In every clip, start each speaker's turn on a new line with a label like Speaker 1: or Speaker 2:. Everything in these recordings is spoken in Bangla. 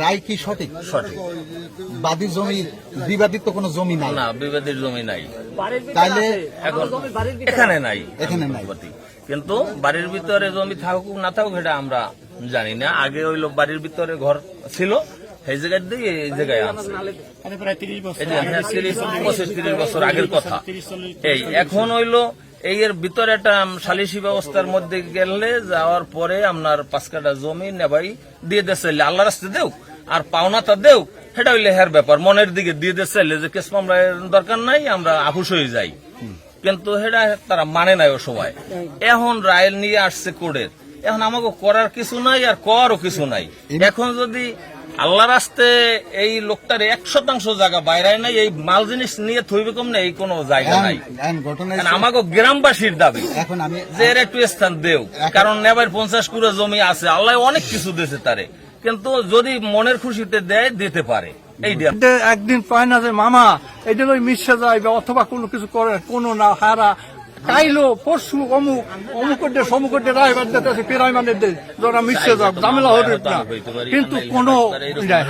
Speaker 1: রায় কি সঠিক? সঠিক। বাদী জমি বিবাদিত কোনো জমি নাই?
Speaker 2: না বিবাদের জমি নাই।
Speaker 1: তাইলে
Speaker 2: এখন এখানে নাই।
Speaker 1: এখানে নাই।
Speaker 2: কিন্তু বাড়ির ভিতরে জমি থাকুক না থাকুক এটা আমরা জানি না। আগে হইল বাড়ির ভিতরে ঘর ছিল সেই জায়গায় দিয়ে এই জায়গায় আছে। এই যে হ্যাঁ, তিরিশ পঁচিশ তিরিশ বছর আগের কথা। এই এখন হইল এই এর ভিতরে একটা সালিসি ব্যবস্থার মধ্যে গেলে যাওয়ার পরে আপনার পাঁচ কাটা জমি নেবাই দিয়ে দেশে আল্লাহ রাস্তা দেও আর পাওনাটা দেও সেটা হইলে হের ব্যাপার। মনের দিকে দিয়ে দেশে যে কেস মামলার দরকার নাই আমরা আহুস হয়ে যাই। কিন্তু সেটা তারা মানে নাই ও সময়। এখন রায় নিয়ে আসছে কোর্টের। এখন আমাকে করার কিছু নাই আর করারও কিছু নাই। এখন যদি আল্লাহ রাস্তে এই লোকটার এক শতাংশ জায়গা বাইরে নাই এই মাল জিনিস নিয়ে থইবে কম না এই কোনো জায়গা নাই। আমাকে গ্রামবাসীর দাবি যে এর একটু স্থান দেও। কারণ নেবার পঞ্চাশ কুড়ে জমি আছে আল্লাহ অনেক কিছু দিয়েছে তারে। কিন্তু যদি মনের খুশিতে দেয় দিতে পারে।
Speaker 3: একদিন পায় না যে মামা এটা ওই মিশে যাইবে অথবা কোনো কিছু করে কোনো না হারা। কাইলো পরশু অমুক অমুক ডে সমুক ডে রায়বার দিতেছে পেরাই মানে দে যারা মিশে যাক ঝামেলা হবে না। কিন্তু কোনো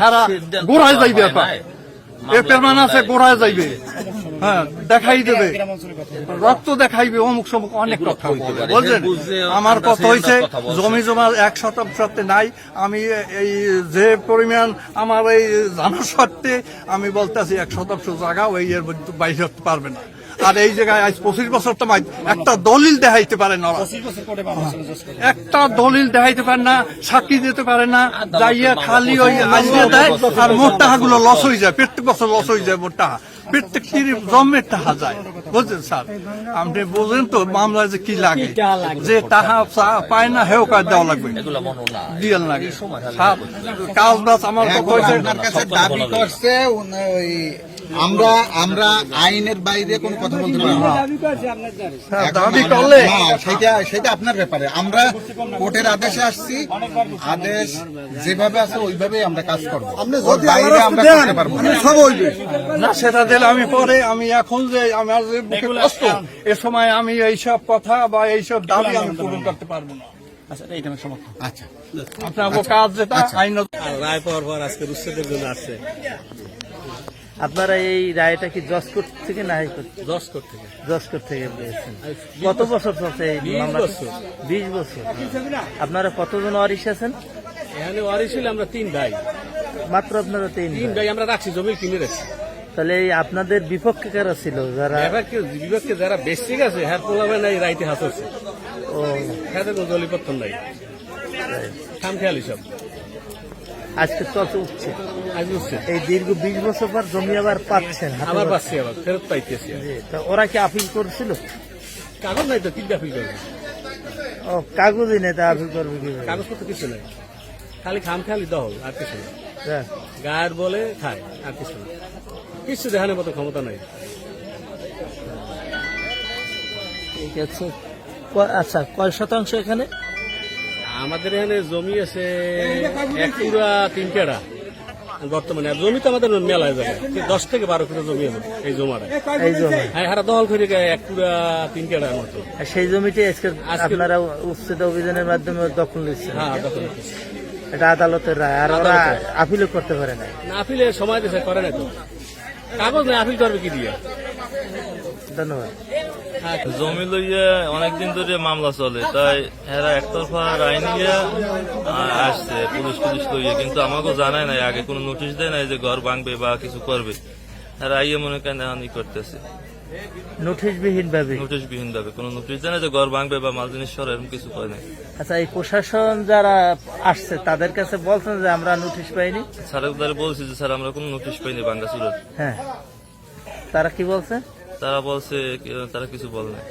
Speaker 3: হারা গোড়ায় যাইবে এর পেরমান আছে গোড়ায় যাইবে। হ্যাঁ দেখাই দেবে। রক্ত দেখাইবে অমুক সমুক অনেক কথা বলছেন আমার
Speaker 2: আমরা
Speaker 3: কথা হয়েছে জমি জমা এক শতাংশতে নাই। আমি এই যে পরিমাণ আমার এই জানা সত্ত্বে আমি বলতেছি এক শতাংশ জায়গা ওই এর মধ্যে বাইরে হতে পারবে না। আর এই জায়গায় আজ পঁচিশ বছর তো মাই একটা দলিল দেখাইতে পারে না। একটা দলিল দেখাইতে পারে না সাক্ষী দিতে পারে না যাইয়া খালি ওই আজকে দেয় আর মোট টাকাগুলো লস হয়ে যায় প্রত্যেক বছর লস হয়ে যায় মোট টাকা। প্রত্যেক জমের তাহা যায় বুঝলেন স্যার আপনি বোঝেন তো মামলায় যে কি লাগে যে তাহা পায় না হেও কাজ দেওয়া লাগবে দিয়াল লাগে কাজ বাজ আমার
Speaker 1: দাবি করছে ওই আমরা আমরা আইনের বাইরে কোনো কথা বলতে পারি না।
Speaker 3: হ্যাঁ, দাবি করলে।
Speaker 1: সেটা সেটা আপনার ব্যাপারে। আমরা কোর্টের আদেশে আসছি। আদেশ যেভাবে আছে ওইভাবেই আমরা কাজ করব। বাইরে আমরা করতে পারব না।
Speaker 3: না সেটা দিলে আমি পরে আমি এখন যে আমার যে বুকে কষ্ট এ সময় আমি এইসব কথা বা এইসব দাবি আমি পূরণ করতে পারব না।
Speaker 1: আচ্ছা
Speaker 3: আপনার কাজ যেটা আইন
Speaker 4: রায় পাওয়ার পর আজকে উচ্ছেদের জন্য আসছে।
Speaker 5: আপনারা এই রায়টা কি জজকোর্ট থেকে না হাইকোর্ট
Speaker 4: দশ কোট থেকে।
Speaker 5: জজকোর্ট থেকে পেয়েছেন কত বছর। চলছে এই মামলা
Speaker 4: বছর।
Speaker 5: বিশ বছর। আপনারা কতজন ওয়ারিশ আছেন?
Speaker 4: এখানে ছিল আমরা তিন ভাই।
Speaker 5: মাত্র আপনারা তিন
Speaker 4: তিন ভাই। আমরা রাখছি জমি কিনে রাখছি।
Speaker 5: তাহলে এই আপনাদের বিপক্ষে কারা ছিল? যারা
Speaker 4: বিভাগকে যারা বেশি গেছে হ্যাঁ পোলাবে নাই রাইতে হাত হচ্ছে।
Speaker 5: ও।
Speaker 4: হ্যাঁ দলিপত্তন নাই। খাম খেয়ালি সব।
Speaker 5: আজকে চলছে উঠছে। এই দীর্ঘ বিশ বছর পর জমি আবার পাচ্ছেন
Speaker 4: আবার। পাচ্ছি আবার ফেরত পাইতেছি
Speaker 5: তা ওরা কি আপিল করছিল?
Speaker 4: কাগজ নাই তো কিনতে আপিল করবে।
Speaker 5: ও কাগজই নেই তা আপিল করবে
Speaker 4: কাগজপত্র কিছু নাই। খালি খাম খেয়ালি দহল আর কিছু না গায়ের বলে খায় আর কিছু না কিছু দেখানোর মতো ক্ষমতা নাই।
Speaker 5: ঠিক আছে। আচ্ছা কয় শতাংশ এখানে?
Speaker 4: আমাদের এখানে জমি আছে এক পুরা তিন কেড়া বর্তমানে। জমি তো আমাদের মেলায় যাবে। দশ থেকে বারো কিলো জমি আছে এই জমাটা।
Speaker 5: এই জমি?
Speaker 4: হ্যাঁ হারা দখল করে গেছে এক পুরা তিন কেড়ার মতো।
Speaker 5: আর সেই জমিটি আজকে
Speaker 4: আজকে-
Speaker 5: আপনারা উচ্ছেদ অভিযানের মাধ্যমে দখল নিচ্ছে
Speaker 4: হ্যাঁ দখল
Speaker 5: এটা আদালতের রায়। আর ওরা। আপিলও করতে পারে না
Speaker 4: না আপিলে সময় দিয়েছে করে না তো। কাগজ নেই আপিল করবে কি দিয়ে?
Speaker 5: ধন্যবাদ
Speaker 6: জমি লইয়া অনেকদিন ধরে মামলা চলে তাই এরা একতরফা রায় নিয়ে আসছে পুলিশ পুলিশ লইয়া। কিন্তু আমাকেও জানায় নাই আগে কোনো নোটিশ দেয় নাই যে ঘর ভাঙবে বা কিছু করবে। এরা আইয়ে মনে এখন ই করতেছে।
Speaker 5: নোটিশবিহীন ভাবে?
Speaker 6: নোটিশ বিহীন ভাবে। কোনো নোটিশ দেয় না যে ঘর ভাঙবে বা মাল জিনিস সর এরকম কিছু করে নাই।
Speaker 5: আচ্ছা এই প্রশাসন যারা আসছে তাদের কাছে বলছেন যে আমরা নোটিশ পাইনি?
Speaker 6: দ্বারা বলছি যে স্যার আমরা কোনো নোটিশ পাইনি
Speaker 5: হ্যাঁ। তারা কি বলছে?
Speaker 6: তারা বলছে তারা কিছু বল নাই।